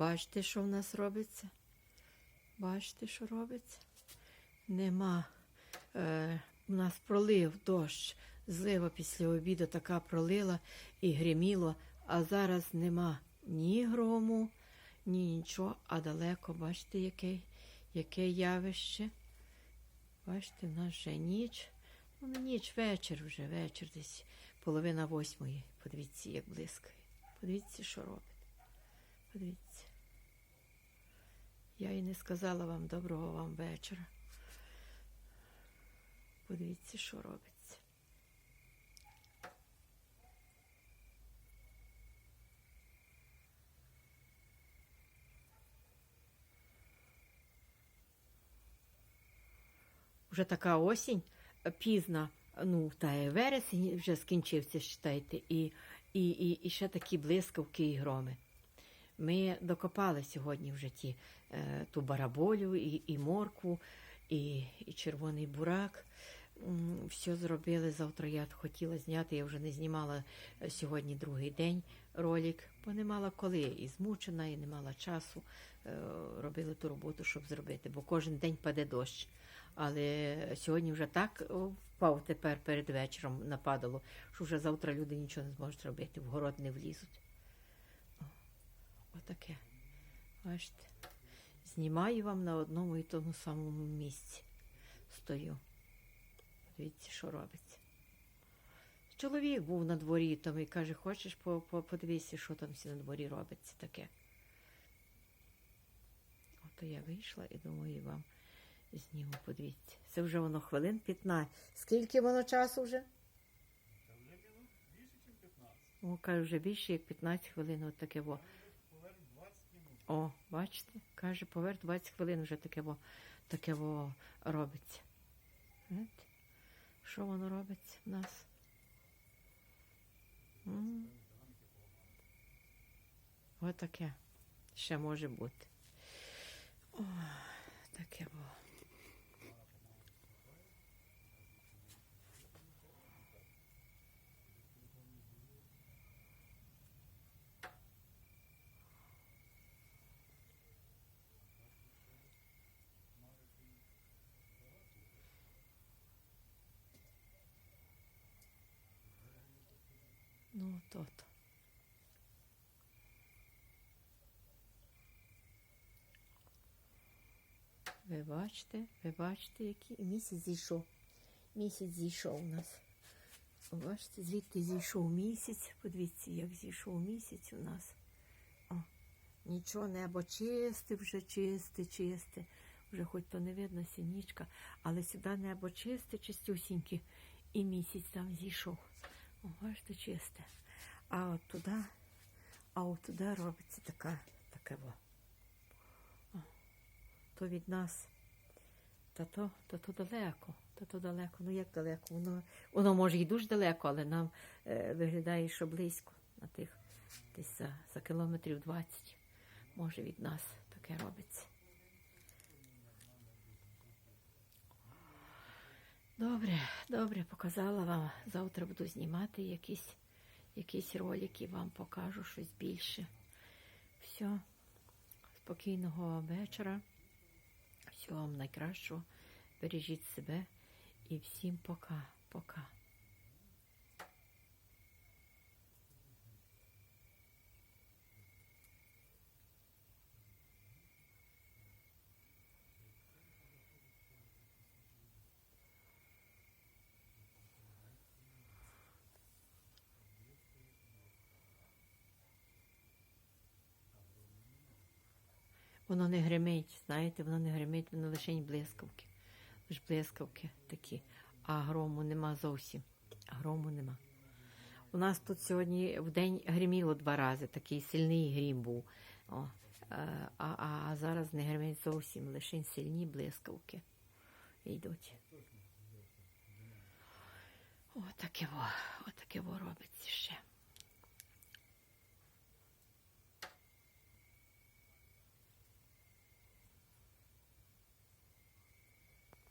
Бачите, що в нас робиться? Бачите, що робиться? Нема. Е, у нас пролив дощ, злива після обіду така пролила і гриміло, а зараз нема ні грому, ні нічого, а далеко, бачите, яке, яке явище. Бачите, в нас вже ніч. Ну, не ніч, вечір вже, вечір десь половина восьмої. Подивіться, як блискає. Подивіться, що робить. Подивіться. Я і не сказала вам доброго вам вечора. Подивіться, що робиться. Вже така осінь пізна, ну, та й вересень вже скінчився, считайте, і, і, і, і ще такі блискавки і громи. Ми докопали сьогодні вже ті, е, ту бараболю, і, і моркву, і, і червоний бурак. Все зробили. Завтра я хотіла зняти, я вже не знімала е, сьогодні другий день ролик, бо не мала коли. І змучена, і не мала часу. Е, Робили ту роботу, щоб зробити, бо кожен день паде дощ. Але сьогодні вже так впав тепер перед вечором нападало, що вже завтра люди нічого не зможуть робити, в город не влізуть. О, Отаке. Бачите. Знімаю вам на одному і тому самому місці. Стою. Дивіться, що робиться. Чоловік був на дворі там і каже, хочеш по, по, подивися, що там всі на дворі робиться таке. Ото я вийшла і думаю вам зніму, подивіться. Це вже воно хвилин 15. Скільки воно часу вже? Та вже більше, ніж 15. О, каже, вже більше як 15 хвилин, от таке во. Поверх 20 минут. О, бачите? Каже, поверх 20 хвилин вже таке во, таке во робиться. Що воно робиться в нас? М. Отаке. Ще може бути. О, таке во. То-то. Ви бачите, ви бачите, який місяць зійшов. Місяць зійшов у нас. Ви Бачите, звідти зійшов місяць. Подивіться, як зійшов місяць у нас. О, нічого, небо чисте, вже чисте, чисте. Вже хоч то не видно сінічка, але сюди небо чисте, чистюсіньке, і місяць там зійшов. О, бачите, чисте. А от туди, а от туди робиться така, таке во. То від нас. Та то, та то далеко, та то далеко. Ну як далеко? Воно, воно може і дуже далеко, але нам е, виглядає, що близько на тих десь за, за кілометрів 20. Може від нас таке робиться. Добре, добре, показала вам. Завтра буду знімати якісь, якісь ролики, вам покажу щось більше. Все, спокійного вечора. Всього вам найкращого. Бережіть себе і всім пока, Воно не гримить, знаєте, воно не гримить, воно лише блискавки. Лише блискавки такі. А грому нема зовсім. Грому нема. У нас тут сьогодні в день гриміло два рази, такий сильний грім був. О, е, а, а, а зараз не гримить зовсім, лише сильні блискавки йдуть. О, таке во, о, таке во робиться ще.